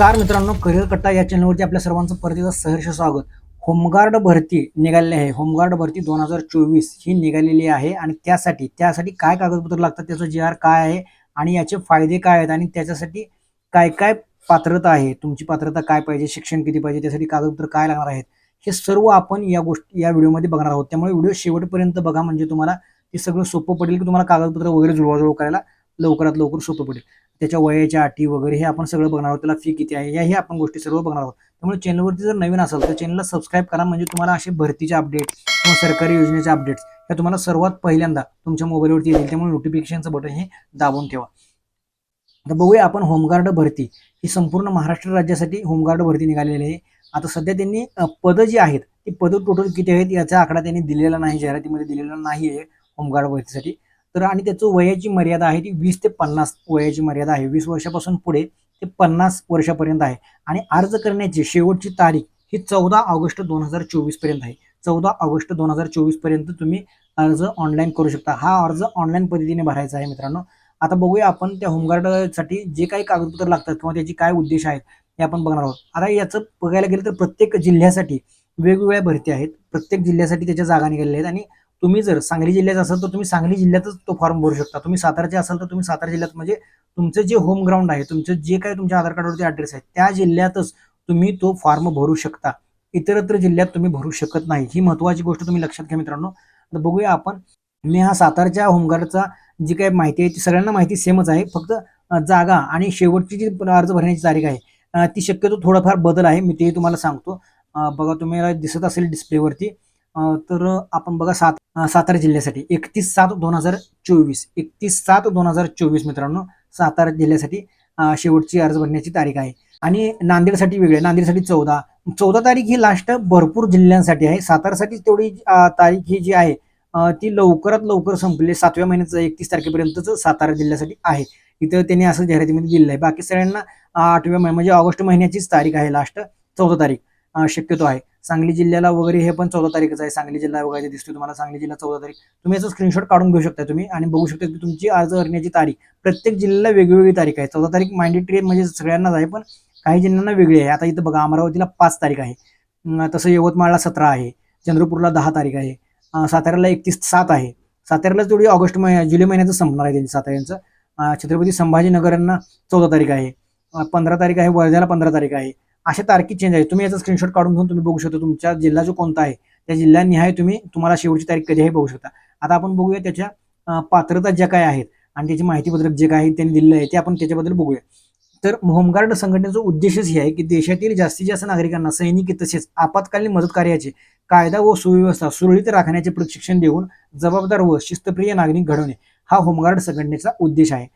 नमस्कार मित्रांनो करिअर कट्टा या चॅनलवरती आपल्या सर्वांचं परत एकदा सहर्ष स्वागत. होमगार्ड भरती निघालेली आहे. होमगार्ड भरती दोन हजार चोवीस ही निघालेली आहे आणि त्यासाठी त्यासाठी काय कागदपत्र लागतात त्याचं जे आर काय आहे आणि याचे फायदे काय आहेत आणि त्याच्यासाठी काय काय पात्रता आहे तुमची पात्रता काय पाहिजे शिक्षण किती पाहिजे त्यासाठी कागदपत्र काय लागणार आहेत हे सर्व आपण या गोष्टी या व्हिडिओमध्ये बघणार आहोत. त्यामुळे व्हिडिओ शेवटपर्यंत बघा म्हणजे तुम्हाला ते सगळं सोपं पडेल की तुम्हाला कागदपत्र वगैरे जुळवाजुळव करायला लवकरात लवकर सोपं पडेल. त्याच्या वयाच्या अटी वगैरे हे आपण सगळं बघणार आहोत त्याला फी किती आहे याही आपण गोष्टी सर्व बघणार आहोत. त्यामुळे चॅनलवरती जर नवीन असेल तर चॅनलला सबस्क्राईब करा. म्हणजे तुम्हाला असे भरतीचे अपडेट किंवा सरकारी योजनेचे अपडेट्स हे तुम्हाला सर्वात पहिल्यांदा तुमच्या मोबाईलवरती येतील. त्यामुळे नोटिफिकेशनचं बटन हे दाबून ठेवा. आता बघूया आपण होमगार्ड भरती. ही संपूर्ण महाराष्ट्र राज्यासाठी होमगार्ड भरती निघालेली आहे. आता सध्या त्यांनी पदं जी आहेत ती पदं टोटल किती आहेत याचा आकडा त्यांनी दिलेला नाही जाहिरातीमध्ये दिलेला नाही आहे होमगार्ड भरतीसाठी. तर आणि त्याचं वयाची मर्यादा आहे ती वीस ते पन्नास वयाची मर्यादा आहे. वीस वर्षापासून पुढे ते पन्नास वर्षापर्यंत आहे. आणि अर्ज करण्याची शेवटची तारीख ही चौदा ऑगस्ट दोन हजार चोवीसपर्यंत आहे. चौदा ऑगस्ट दोन हजार चोवीसपर्यंत तुम्ही अर्ज ऑनलाईन करू शकता. हा अर्ज ऑनलाईन पद्धतीने भरायचा आहे मित्रांनो. आता बघूया आपण त्या होमगार्डसाठी जे काही कागदपत्र लागतात किंवा त्याची काय उद्देश आहेत हे आपण बघणार आहोत. आता याचं बघायला गेलं तर प्रत्येक जिल्ह्यासाठी वेगवेगळ्या भरती आहेत. प्रत्येक जिल्ह्यासाठी त्याच्या जागा निघालेल्या आहेत आणि तुम्ही जर सांगली जिल्ह्यात असाल तर तुम्ही सांगली जिल्ह्यातच तो फॉर्म भरू शकता. तुम्ही साताराचे असाल तर तुम्ही सातारा जिल्ह्यात म्हणजे तुमचं जे होम ग्राउंड आहे तुमचं जे काही तुमच्या आधार कार्डवरती ॲड्रेस आहे त्या जिल्ह्यातच तुम्ही तो फॉर्म भरू शकता. इतरत्र जिल्ह्यात तुम्ही भरू शकत नाही. ही महत्त्वाची गोष्ट तुम्ही लक्षात घ्या मित्रांनो. आता बघूया आपण. मी हा सातारच्या होमगार्डचा जी काही माहिती आहे ती सगळ्यांना माहिती सेमच आहे. फक्त जागा आणि शेवटची जी अर्ज भरण्याची तारीख आहे ती शक्यतो थोडाफार बदल आहे. मी ते तुम्हाला सांगतो. बघा तुम्हाला दिसत असेल डिस्प्लेवरती तर आपण बघा सात सातारा जिल्ह्यासाठी एकतीस सात दोन हजार चोवीस एकतीस सात दोन हजार चोवीस मित्रांनो सातारा जिल्ह्यासाठी शेवटची अर्ज भरण्याची तारीख आहे. आणि नांदेडसाठी वेगळे आहे. नांदेडसाठी चौदा. चौदा तारीख ही लास्ट भरपूर जिल्ह्यांसाठी आहे. सातारासाठी तेवढी तारीख ही जी आहे ती लवकरात लवकर संपली. सातव्या महिन्याचं एकतीस तारखेपर्यंतच सातारा जिल्ह्यासाठी आहे. इथं त्यांनी असं जाहिरातीमध्ये दिलेलं आहे. बाकी सगळ्यांना आठव्या महिन्या म्हणजे ऑगस्ट महिन्याचीच तारीख आहे लास्ट चौदा तारीख. शक्यतो आहे. सांगली जिल्ह्याला वगैरे हे पण चौदा तारीखच आहे. सांगली जिल्हा वगैरे दिसतो तुम्हाला. सांगली जिल्हा चौदा तारीख. तुम्ही याचा स्क्रीनशॉट काढून घेऊ शकता तुम्ही आणि बघू शकता की तुमची अर्ज भरण्याची तारीख. प्रत्येक जिल्ह्याला वेगवेगळी तारीख आहे. चौदा तारीख मॅन्डेटरी म्हणजे सगळ्यांनाच आहे पण काही जिल्ह्यांना वेगळी आहे. आता इथं बघा अमरावतीला पाच तारीख आहे. तसं यवतमाळला सतरा आहे. चंद्रपूरला दहा तारीख आहे. साताऱ्याला एकतीस सात आहे. साताऱ्याला तेवढी ऑगस्ट महिन्या जुलै महिन्याचं संपणार आहे त्यांची साताऱ्यांचं. छत्रपती संभाजीनगर यांना चौदा तारीख आहे. पंधरा तारीख आहे. वर्ध्याला पंधरा तारीख आहे. अशा तारखी चेंज आहे. तुम्ही याचा स्क्रीनशॉट काढून घेऊन तुम्ही बघू शकता. तुमचा जिल्हा जो कोणता आहे त्या जिल्ह्यानिहाय तुम्ही तुम्हाला शेवटची तारीख कधीही बघू शकता. आता आपण बघूया त्याच्या पात्रता ज्या काय आहेत आणि त्याची माहितीपत्रक जे काय त्यांनी दिलेलं आहे ते आपण त्याच्याबद्दल बघूया. तर होमगार्ड संघटनेचा उद्देशच हे आहे की देशातील जास्तीत जास्त नागरिकांना सैनिकी तसेच आपत्कालीन मदत कार्याचे कायदा व सुव्यवस्था सुरळीत राखण्याचे प्रशिक्षण देऊन जबाबदार व शिस्तप्रिय नागरिक घडवणे हा होमगार्ड संघटनेचा उद्देश आहे.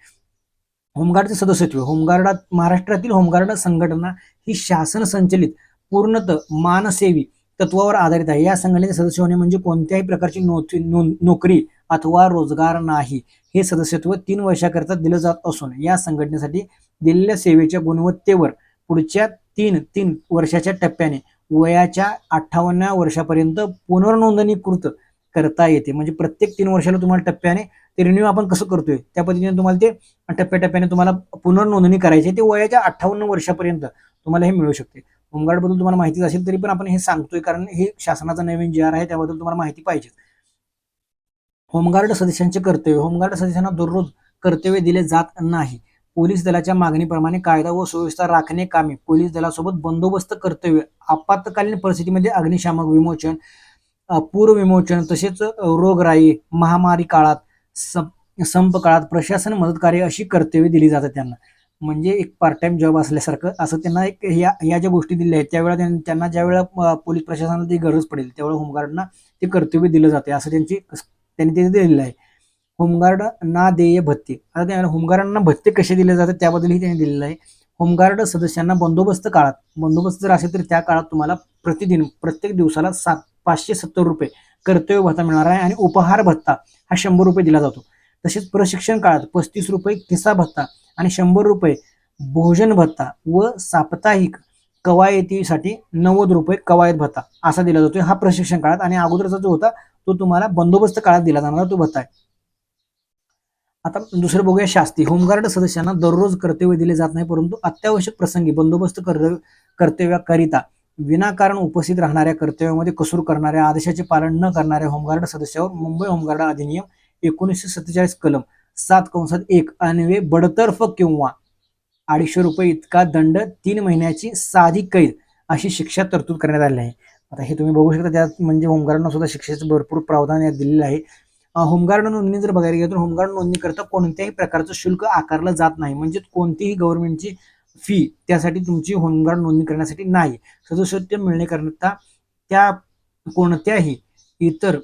होमगार्डचे सदस्यत्व होमगार्डात महाराष्ट्रातील होमगार्ड संघटना ही शासन संचलित पूर्णतः मानसेवी तत्वावर आधारित आहे. या संघटनेचे सदस्य होणे म्हणजे कोणत्याही प्रकारची नोकरी नोकरी अथवा रोजगार नाही. हे सदस्यत्व तीन वर्षाकरिता दिलं जात असून या संघटनेसाठी दिलेल्या सेवेच्या गुणवत्तेवर पुढच्या तीन तीन वर्षाच्या टप्प्याने वयाच्या अठ्ठावन्न वर्षापर्यंत पुनर्नोंदणीकृत करता येते. म्हणजे प्रत्येक तीन वर्षाला तुम्हाला टप्प्याने ते रिन्यू आपण कसं करतोय? त्या पद्धतीने तुम्हाला ते टप्प्याटप्प्याने तुम्हाला पुनर्नोंदणी करायची ते वयाच्या अठ्ठावन्न वर्षापर्यंत तुम्हाला हे मिळू शकते. होमगार्डबद्दल तुम्हाला माहितीच असेल तरी पण आपण हे सांगतोय कारण हे शासनाचा नवीन जी आर आहे त्याबद्दल तुम्हाला माहिती पाहिजे. होमगार्ड सदस्यांचे कर्तव्य होमगार्ड सदस्यांना दररोज कर्तव्य दिले जात नाही. पोलीस दलाच्या मागणीप्रमाणे कायदा व सुव्यवस्था राखणे कामे पोलीस दलासोबत बंदोबस्त कर्तव्य आपत्कालीन परिस्थितीमध्ये अग्निशामक विमोचन पूर्वविमोचन तसेच रोगराई महामारी काळात सं- संप काळात प्रशासन मदत कार्य अशी कर्तव्य दिली जातात त्यांना. म्हणजे एक पार्ट टाइम जॉब असल्यासारखं असं त्यांना एक या या ज्या गोष्टी दिल्या आहेत त्यावेळेला त्यां- त्यांना ज्यावेळेला पोलीस प्रशासनाला ती गरज पडेल त्यावेळेला होमगार्डना ते कर्तव्य दिलं जाते असं त्यांची त्यांनी ते दिलेलं आहे. होमगार्ड ना देय भत्ते. आता त्या होमगार्डांना भत्ते कसे दिले जातात त्याबद्दलही त्यांनी दिलेलं आहे. होमगार्ड सदस्यांना बंदोबस्त काळात बंदोबस्त जर असेल तर त्या काळात तुम्हाला प्रतिदिन प्रत्येक दिवसाला सात पाचशे सत्तर रुपये कर्तव्य भत्ता मिळणार आहे आणि उपहार भत्ता हा शंभर रुपये दिला जातो. तसेच प्रशिक्षण काळात पस्तीस रुपये किस्सा भत्ता आणि शंभर रुपये भोजन भत्ता व साप्ताहिक कवायतीसाठी नव्वद रुपये कवायत भत्ता असा दिला जातो हा प्रशिक्षण काळात आणि अगोदरचा जो होता तो तुम्हाला बंदोबस्त काळात दिला जाणारा तो भत्ता आहे. आता दुसरं बघूया शास्ती. होमगार्ड सदस्यांना दररोज कर्तव्य दिले जात नाही परंतु अत्यावश्यक प्रसंगी बंदोबस्त कर्तव्याकरिता विनाकारण उपस्थित राहणाऱ्या कर्तव्यामध्ये कसूर करणाऱ्या आदेशाचे पालन न करणाऱ्या होमगार्ड सदस्यावर मुंबई होमगार्ड अधिनियम एकोणीसशे सत्तेचाळीस कलम सात कंसात एक अन्वे बडतर्फ किंवा अडीचशे रुपये इतका दंड तीन महिन्याची साधी कैद अशी शिक्षा तरतूद करण्यात आली आहे. आता हे तुम्ही बघू शकता त्यात म्हणजे होमगार्डना सुद्धा शिक्षेचं भरपूर प्रावधान यात दिलेलं आहे. होमगार्ड नोंदणी जर बघायला गेलं तर होमगार्ड नोंदणी करता कोणत्याही प्रकारचं शुल्क आकारलं जात नाही. म्हणजे कोणतीही गव्हर्नमेंटची फी त्यासाठी तुमची होमगार्ड नोंदणी करण्यासाठी नाही. सदस्यत्व मिळण्याकरिता त्या कोणत्याही इतर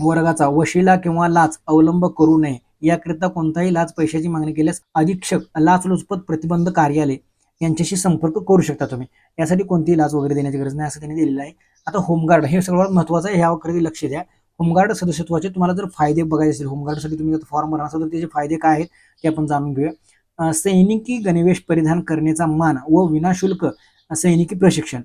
वर्गाचा वशिला किंवा लाच अवलंब करू नये. याकरिता कोणताही लाच पैशाची मागणी केल्यास अधीक्षक लाचलुचपत प्रतिबंध कार्यालय यांच्याशी संपर्क करू शकता तुम्ही. यासाठी कोणतीही लाच वगैरे देण्याची गरज नाही असं त्यांनी दिलेलं आहे. आता होमगार्ड हे सगळं महत्त्वाचं आहे ह्याकडे लक्ष द्या. होमगार्ड सदस्यत्वाचे तुम्हाला जर फायदे बघायचे असेल होमगार्डसाठी तुम्ही जर फॉर्म भरणार असाल तर त्याचे फायदे काय आहेत ते आपण जाणून घेऊया. सैनिकी गणवेश परिधान करण्याचा मान व विनाशुल्क सैनिकी प्रशिक्षण.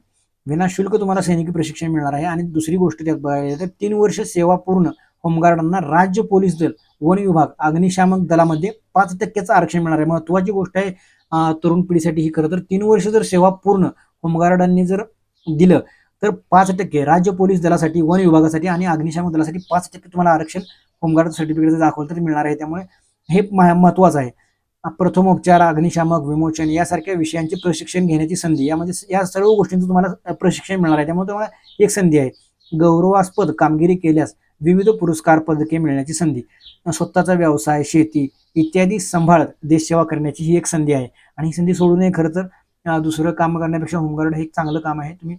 विनाशुल्क तुम्हाला सैनिकी प्रशिक्षण मिळणार आहे. आणि दुसरी गोष्ट त्यात बघायला तर तीन वर्ष सेवा पूर्ण होमगार्डांना राज्य पोलीस दल वन विभाग अग्निशामक दलामध्ये पाच टक्क्याचं आरक्षण मिळणार आहे. महत्वाची गोष्ट आहे तरुण पिढीसाठी ही खरं तर तीन वर्ष जर सेवा पूर्ण होमगार्डांनी जर दिलं तर पाच टक्के राज्य पोलीस दलासाठी वन विभागासाठी आणि अग्निशामक दलासाठी पाच टक्के तुम्हाला आरक्षण होमगार्ड सर्टिफिकेट जर दाखवलं तर मिळणार आहे. त्यामुळे हे महत्वाचं आहे. प्रथमोपचार अग्निशामक विमोचन यासारख्या विषयांचे प्रशिक्षण घेण्याची संधी. यामध्ये या सर्व गोष्टींचं तुम्हाला प्रशिक्षण मिळणार आहे. त्यामुळे तुम्हाला एक संधी आहे. गौरवास्पद कामगिरी केल्यास विविध पुरस्कार पदके मिळण्याची संधी. स्वतःचा व्यवसाय शेती इत्यादी सांभाळत देशसेवा करण्याची ही एक संधी आहे. आणि ही संधी सोडू नये खरं तर दुसरं काम करण्यापेक्षा होमगार्ड हे एक चांगलं काम आहे. तुम्ही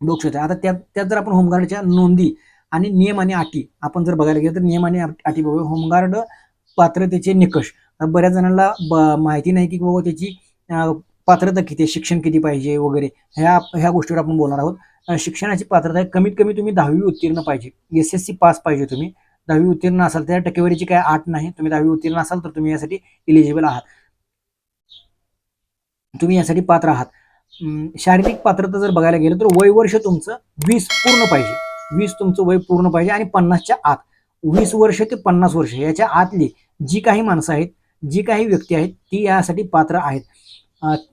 बघू शकता. आता त्यात त्यात जर आपण होमगार्डच्या नोंदी आणि नियम आणि अटी आपण जर बघायला गेलं तर नियम आणि अटी बघूया. होमगार्ड पात्रतेचे निकष. बऱ्याच जणांना माहिती नाही की बाबा त्याची पात्रता किती आहे, शिक्षण किती पाहिजे वगैरे ह्या ह्या गोष्टीवर आपण बोलणार आहोत. शिक्षणाची पात्रता आहे कमीत कमी तुम्ही दहावी उत्तीर्ण पाहिजे. एस एस सी पास पाहिजे तुम्ही. दहावी उत्तीर्ण असाल त्या टक्केवारीची काय आठ नाही. तुम्ही दहावी उत्तीर्ण असाल तर तुम्ही यासाठी इलिजिबल आहात. तुम्ही यासाठी पात्र आहात. शारीरिक पात्रता जर बघायला गेलं तर वय वर्ष तुमचं वीस पूर्ण पाहिजे. वीस तुमचं वय पूर्ण पाहिजे आणि पन्नासच्या आत. वीस वर्ष ते पन्नास वर्ष याच्या आतली जी काही माणसं आहेत जी काही व्यक्ती आहेत ती यासाठी पात्र आहेत.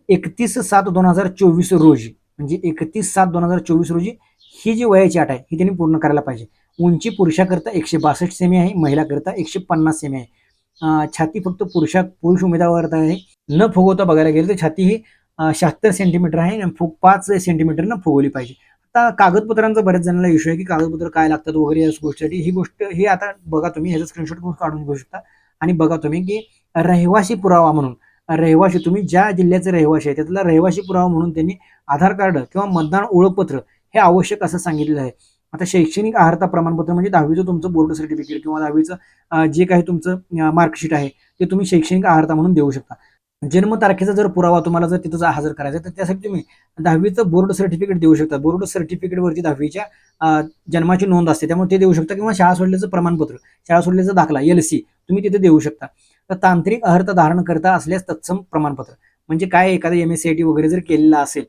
एकतीस सात दोन हजार चोवीस रोजी म्हणजे एकतीस सात दोन हजार चोवीस रोजी ही जी वयाची अट आहे ही त्यांनी पूर्ण करायला पाहिजे. उंची पुरुषाकरता एकशे बासष्ट सेमी आहे महिलाकरता एकशे पन्नास सेमी आहे. छाती फक्त पुरुषा पुरुष उमेदवार आहे. न फुगवता बघायला गेलं तर छाती ही शहात्तर सेंटीमीटर आहे आणि फुग पाच सेंटीमीटरनं फुगवली पाहिजे. आता कागदपत्रांचा बऱ्याच जणांना इश्यू आहे की कागदपत्र काय लागतात वगैरे या गोष्टीसाठी. ही गोष्ट ही आता बघा तुम्ही ह्याचं स्क्रीनशॉट काढून घेऊ शकता. आणि बघा तुम्ही की रहिवासी पुरावा म्हणून. रहिवाशी तुम्ही ज्या जिल्ह्याचे रहिवाशी आहे त्यातला रहिवासी पुरावा म्हणून त्यांनी आधार कार्ड किंवा मतदान ओळखपत्र हे आवश्यक असं सांगितलेलं आहे. आता शैक्षणिक आहारता प्रमाणपत्र म्हणजे दहावीचं तुमचं बोर्ड सर्टिफिकेट किंवा दहावीचं जे काही तुमचं मार्कशीट आहे ते तुम्ही शैक्षणिक आहारता म्हणून देऊ शकता. जन्मतारखेचा जर पुरावा तुम्हाला जर तिथं हजर करायचा तर त्यासाठी तुम्ही दहावीचं बोर्ड सर्टिफिकेट देऊ शकता. बोर्ड सर्टिफिकेटवरती दहावीच्या जन्माची नोंद असते त्यामुळे ते देऊ शकता किंवा शाळा सोडल्याचं प्रमाणपत्र शाळा सोडल्याचा दाखला एल सी तुम्ही तिथे देऊ शकता. तर तांत्रिक अर्हता धारण करता असल्यास तत्सम प्रमाणपत्र. म्हणजे काय एखादं M S C I T वगैरे जर केलेलं असेल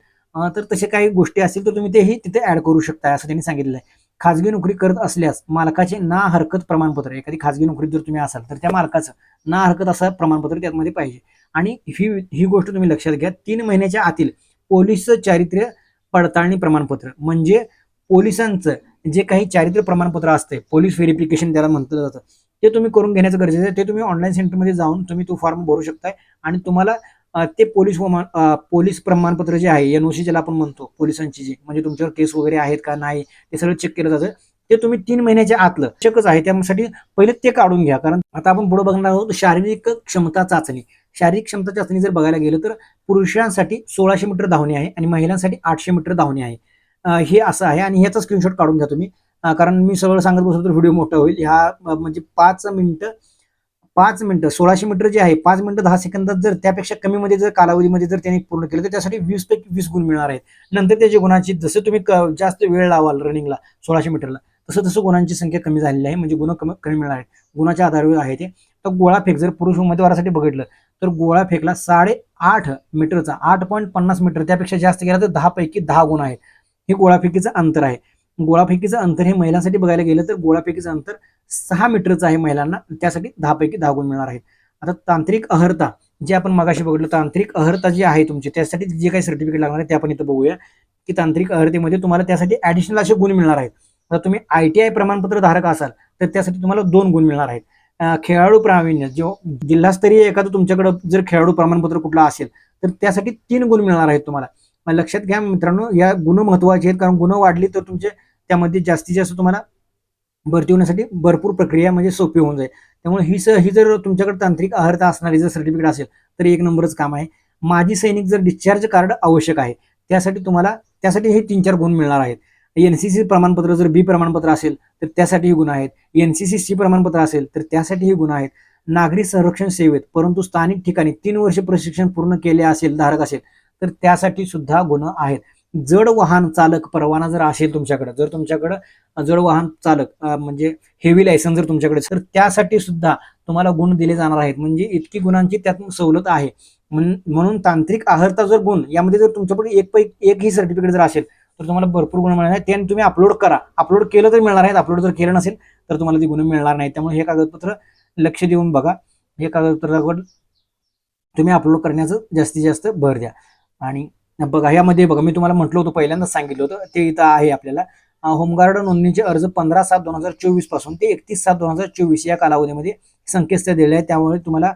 तर तसे काही गोष्टी असतील तर तुम्ही तेही तिथे ऍड करू शकता असं त्यांनी सांगितलेलं आहे खाजगी नोकरी करत असल्यास मालकाचे ना हरकत प्रमाणपत्र एखादी खाजगी नोकरीत जर तुम्ही असाल तर त्या मालकाचं ना हरकत असं प्रमाणपत्र त्यामध्ये पाहिजे. आणि ही ही गोष्ट तुम्ही लक्षात घ्या तीन महिन्याच्या आतील पोलीस चारित्र्य पडताळणी प्रमाणपत्र. म्हणजे पोलिसांचं जे काही चारित्र्य प्रमाणपत्र असते पोलीस व्हेरिफिकेशन त्याला म्हटलं जातं. ते तुम्ही करून घेण्याचं गरजेचं आहे ते तुम्ही ऑनलाईन सेंटरमध्ये जाऊन तुम्ही तो फॉर्म भरू शकताय. आणि तुम्हाला ते पोलीस पोलीस प्रमाणपत्र जे आहे एनओसी ज्याला आपण म्हणतो पोलिसांची जी म्हणजे तुमच्यावर केस वगैरे आहेत का नाही ते सगळं चेक केलं जातं. ते तुम्ही तीन महिन्याच्या आतलं चेकच आहे त्यासाठी पहिले ते काढून घ्या. कारण आता आपण पुढे बघणार आहोत शारीरिक क्षमता चाचणी. शारीरिक क्षमता चाचणी जर बघायला गेलं तर पुरुषांसाठी सोळाशे मीटर धावणे आहे आणि महिलांसाठी आठशे मीटर धावणे आहे. हे असं आहे आणि ह्याचा स्क्रीनशॉट काढून घ्या तुम्ही. कारण मी सगळं सांगत बसलो तर व्हिडिओ मोठा होईल. ह्या म्हणजे पाच मिनिटं पाच मिनिटं सोळाशे मीटर जे आहे पाच मिनिटं दहा सेकंदात जर त्यापेक्षा कमीमध्ये जर कालावधीमध्ये जर त्यांनी पूर्ण केलं तर त्यासाठी वीस पैकी वीस गुण मिळणार आहेत. नंतर त्याच्या गुणांची जसं तुम्ही क- जास्त वेळ लावाल रनिंगला सोळाशे मीटरला तसं तसं गुणांची संख्या कमी झालेली आहे म्हणजे गुण कमी कमी मिळणार आहेत. गुणाच्या आधारावर आहे ते. तर गोळा फेक जर पुरुष उमेदवारासाठी बघितलं तर गोळा फेकला साडे आठ मीटरचा आठ पॉईंट पन्नास मीटर त्यापेक्षा जास्त गेला तर दहा पैकी दहा गुण आहेत. हे गोळाफेकीचं अंतर आहे. गोळाफेकीचं अंतर हे महिलांसाठी बघायला गेलं तर गोळाफेकीचं अंतर सहा मीटरचं आहे महिलांना. त्यासाठी दहापैकी दहा गुण मिळणार आहेत. आता तांत्रिक अहर्ता जे आपण मगाशी बघितलं तांत्रिक अहर्ता जी आहे तुमची त्यासाठी जे काही सर्टिफिकेट लागणार आहे ते आपण इथं बघूया. की तांत्रिक अहर्तेमध्ये तुम्हाला त्यासाठी ऍडिशनल असे गुण मिळणार आहेत. आता तुम्ही आय टी आय प्रमाणपत्र धारक असाल तर त्यासाठी तुम्हाला दोन गुण मिळणार आहेत. खेळाडू प्रावीण्य जो जिल्हास्तरीय एखादं तुमच्याकडं जर खेळाडू प्रमाणपत्र कुठलं असेल तर त्यासाठी तीन गुण मिळणार आहेत तुम्हाला. लक्षात घ्या मित्रांनो या गुण महत्त्वाचे आहेत. कारण गुण वाढली तर तुमचे त्यामध्ये जास्तीत जास्त तुम्हाला भरती होण्यासाठी भरपूर प्रक्रिया म्हणजे सोपी होऊन जाईल. त्यामुळे ही स ही जर तुमच्याकडे तांत्रिक अर्हता असणारी जर सर्टिफिकेट असेल तर एक नंबरच काम आहे. माजी सैनिक जर डिस्चार्ज कार्ड आवश्यक आहे त्यासाठी तुम्हाला त्यासाठी हे तीन चार गुण मिळणार आहेत. एनसीसी प्रमाणपत्र जर बी प्रमाणपत्र असेल तर त्यासाठी गुण आहेत. एनसीसी सी प्रमाणपत्र असेल तर त्यासाठीही गुण आहेत. नागरी संरक्षण सेवेत परंतु स्थानिक ठिकाणी तीन वर्ष प्रशिक्षण पूर्ण केले असेल धारक असेल तर त्यासाठी सुद्धा गुण आहेत. जड वाहन चालक परवाना जर असेल तुमच्याकडे जर तुमच्याकडं जड वाहन चालक म्हणजे हेवी लायसन्स जर तुमच्याकडे तर त्यासाठी सुद्धा तुम्हाला गुण दिले जाणार आहेत. म्हणजे इतकी गुणांची त्यातून सवलत आहे. म्हणून तांत्रिक आहारता जर गुण यामध्ये जर तुमच्याकडे एक पैकी एक ही सर्टिफिकेट जर असेल तर तुम्हाला भरपूर गुण मिळणार आहेत. ते तुम्ही अपलोड करा. अपलोड केलं तर मिळणार आहेत. अपलोड जर केलं नसेल तर तुम्हाला ती गुण मिळणार नाही त्यामुळे हे कागदपत्र लक्ष देऊन बघा. हे कागदपत्रावर तुम्ही अपलोड करण्याचं जास्तीत जास्त भर द्या. आणि बघा यामध्ये बघा मी तुम्हाला म्हटलं होतं पहिल्यांदाच सांगितलं होतं ते इथं आहे आपल्याला. होमगार्ड नोंदणीचे अर्ज पंधरा सात दोन हजार चोवीसपासून ते एकतीस सात दोन हजार चोवीस या कालावधीमध्ये संकेतस्थळ दिले आहे त्यामुळे तुम्हाला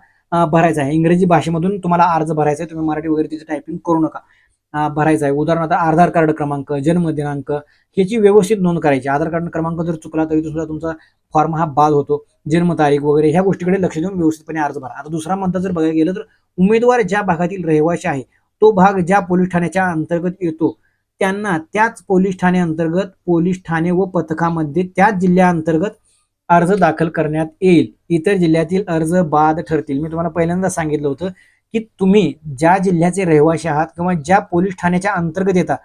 भरायचं आहे. इंग्रजी भाषेमधून तुम्हाला अर्ज भरायचा आहे. तुम्ही मराठी वगैरे तिथे टायपिंग करू नका. भरायचं भरायचा आहे. उदाहरणार्थ आधार कार्ड क्रमांक जन्मदिनांक ह्याची व्यवस्थित नोंद करायची. आधार कार्ड क्रमांक जर चुकला तरी सुद्धा तुमचा फॉर्म हा बाद होतो. जन्मतारीख वगैरे ह्या गोष्टीकडे लक्ष देऊन व्यवस्थितपणे अर्ज भरा. आता दुसरा मुद्दा जर बघायला गेलं तर उमेदवार ज्या भागातील रहिवाशी आहे तो भाग ज्या पोलीस ठाण्याच्या अंतर्गत येतो त्यांना त्याच पोलीस ठाणे अंतर्गत पोलीस ठाणे व पथकामध्ये त्याच जिल्ह्याअंतर्गत अर्ज दाखल करण्यात येईल. इतर जिल्ह्यातील अर्ज बाद ठरतील. मी तुम्हाला पहिल्यांदा सांगितलं होतं की तुम्ही ज्या जिल्ह्याचे रहिवासी आहात किंवा ज्या पोलीस ठाण्याच्या अंतर्गत येता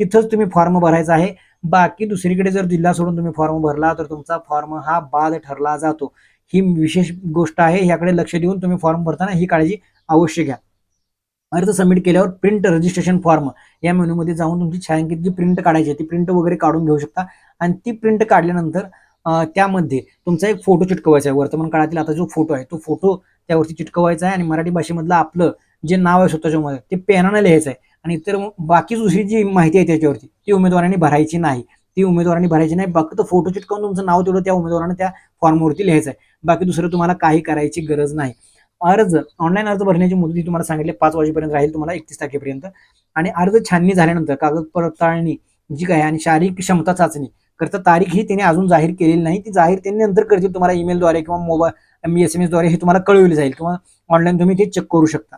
तिथंच तुम्ही फॉर्म भरायचा आहे. बाकी दुसरीकडे जर जिल्हा सोडून तुम्ही फॉर्म भरला तर तुमचा फॉर्म हा बाद ठरला जातो. ही विशेष गोष्ट आहे. ह्याकडे लक्ष देऊन तुम्ही फॉर्म भरताना ही काळजी अवश्य घ्या. अर्ज सबमिट केल्यावर प्रिंट रजिस्ट्रेशन फॉर्म या मेन्यूमध्ये जाऊन तुमची छायांकित जी प्रिंट काढायची आहे ती प्रिंट वगैरे काढून घेऊ शकता. आणि ती प्रिंट काढल्यानंतर त्यामध्ये तुमचा एक फोटो चिटकवायचा आहे. वर्तमान काळातील आता जो फोटो आहे तो फोटो त्यावरती चिटकवायचा आहे आणि मराठी भाषेमधलं आपलं जे नाव आहे स्वतःच्या मध्ये ते पेनानं लिहायचं आहे. आणि इतर बाकी दुसरी जी माहिती आहे त्याच्यावरती ती उमेदवारांनी भरायची नाही. ती उमेदवारांनी भरायची नाही. फक्त फोटो चिटकावून तुमचं नाव तेवढं त्या उमेदवारानं त्या फॉर्मवरती लिहायचं आहे. बाकी दुसरं तुम्हाला काही करायची गरज नाही. अर्ज ऑनलाईन अर्ज भरण्याची मुदत तुम्हाला सांगितले पाच वाजेपर्यंत राहील तुम्हाला एकतीस तारखेपर्यंत. आणि अर्ज छाननी झाल्यानंतर कागद पडताळणी जी काय आहे आणि शारीरिक क्षमता चाचणी करता तारीख ही त्यांनी अजून जाहीर केलेली नाही. ती जाहीर त्यांनी नंतर करतील तुम्हाला ईमेलद्वारे किंवा मोबाईल एस एम एसद्वारे हे तुम्हाला कळवले जाईल. किंवा ऑनलाईन तुम्ही ते चेक करू शकता.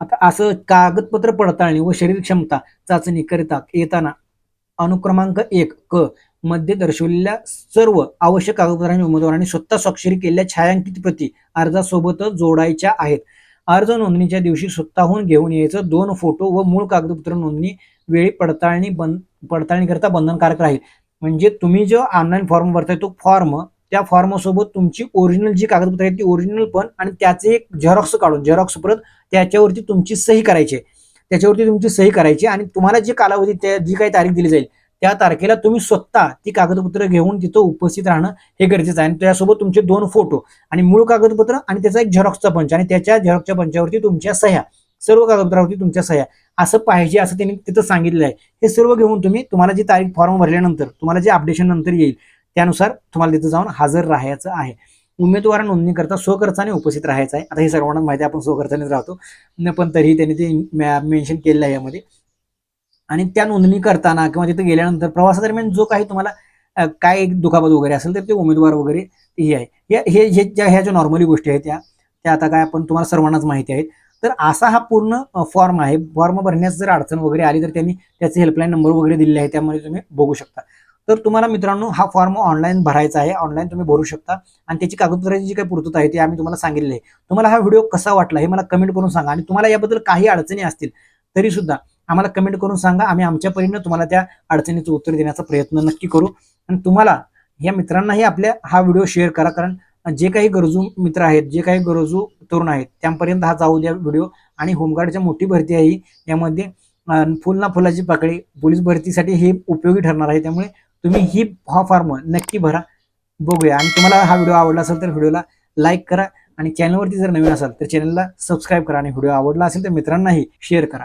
आता असं कागदपत्र पडताळणी व शरीर क्षमता चाचणी करता येताना अनुक्रमांक एक क मध्ये दर्शवलेल्या सर्व आवश्यक कागदपत्रांनी उमेदवारांनी स्वतः स्वाक्षरी केलेल्या छायांकित प्रती अर्जासोबतच जोडायच्या आहेत. अर्ज नोंदणीच्या दिवशी स्वतःहून घेऊन यायचं. दोन फोटो व मूळ कागदपत्र नोंदणी वेळी पडताळणी बंद पडताळणीकरता बंधनकारक राहील. म्हणजे तुम्ही जो ऑनलाईन फॉर्म भरताय तो फॉर्म त्या फॉर्मसोबत तुमची ओरिजिनल जी कागदपत्र आहेत ती ओरिजिनल पण आणि त्याचे एक झेरॉक्स काढून झेरॉक्स परत त्याच्यावरती तुमची सही करायची आहे. त्याच्यावरती तुमची सही करायची आणि तुम्हाला जी कालावधी त्या जी काही तारीख दिली जाईल त्या तारखेला तुम्ही स्वतः ती कागदपत्र घेऊन तिथं उपस्थित राहणं हे गरजेचं आहे. आणि त्यासोबत तुमचे दोन फोटो आणि मूळ कागदपत्र आणि त्याचा एक झेरॉक्सचा पंच आणि त्याच्या झेरॉक्सच्या पंचावरती तुमच्या सह्या सर्व कागदपत्रावरती तुमच्या सह्या. असं पाहिजे असं त्यांनी तिथं सांगितलेलं आहे. हे सर्व घेऊन तुम्ही तुम्हाला जी तारीख फॉर्म भरल्यानंतर तुम्हाला जे अपडेशन नंतर येईल त्यानुसार तुम्हाला तिथं जाऊन हजर राहायचं आहे. उमेदवार नोंदणी करता स्वखर्चाने उपस्थित राहायचं आहे. आता हे सर्वांना माहिती आहे आपण स्वखर्चानेच राहतो. न पण तरीही त्यांनी ते मेन्शन केलेलं आहे यामध्ये. आणि त्या नोंदणी करताना किंवा तिथे गेल्यानंतर प्रवासादरम्यान जो काही तुम्हाला काय दुखापत वगैरे असेल तर ते उमेदवार वगैरे हे आहे. या- हे हे ज्या ह्या ज्या नॉर्मली गोष्टी आहेत त्या त्या आता काय आपण तुम्हाला सर्वांनाच माहिती आहेत. तर असा हा पूर्ण फॉर्म आहे. फॉर्म भरण्यास जर अडचण वगैरे आली तर त्यांनी त्याचे हेल्पलाईन नंबर वगैरे दिलेले आहे त्यामध्ये तुम्ही बघू शकता. तर तुम्हाला मित्रांनो हा फॉर्म ऑनलाईन भरायचा आहे. ऑनलाईन तुम्ही भरू शकता. आणि त्याची कागदपत्राची जी काही पूर्तता आहे ती आम्ही तुम्हाला सांगितलेली आहे. तुम्हाला हा व्हिडिओ कसा वाटला हे मला कमेंट करून सांगा. आणि तुम्हाला याबद्दल काही अडचणी असतील तरी सुद्धा आम्हाला कमेंट करून सांगा. आम्ही आमच्या परीनं तुम्हाला त्या अडचणीचं उत्तर देण्याचा प्रयत्न नक्की करू. आणि तुम्हाला या मित्रांनाही आपल्या हा व्हिडिओ शेअर करा. कारण जे काही गरजू मित्र आहेत जे काही गरजू तरुण आहेत त्यांपर्यंत हा जाऊ द्या व्हिडिओ आणि होमगार्डच्या मोठी भरती आहे यामध्ये फुल ना फुलाची पाकळी पोलीस भरतीसाठी हे उपयोगी ठरणार आहे. त्यामुळे तुम्ही ही हा फॉर्म नक्की भरा. बघूया. आणि तुम्हाला हा व्हिडिओ आवडला असेल तर व्हिडिओला लाईक करा. आणि चॅनलवरती जर नवीन असाल तर चॅनलला सबस्क्राईब करा. आणि व्हिडिओ आवडला असेल तर मित्रांनाही शेअर करा.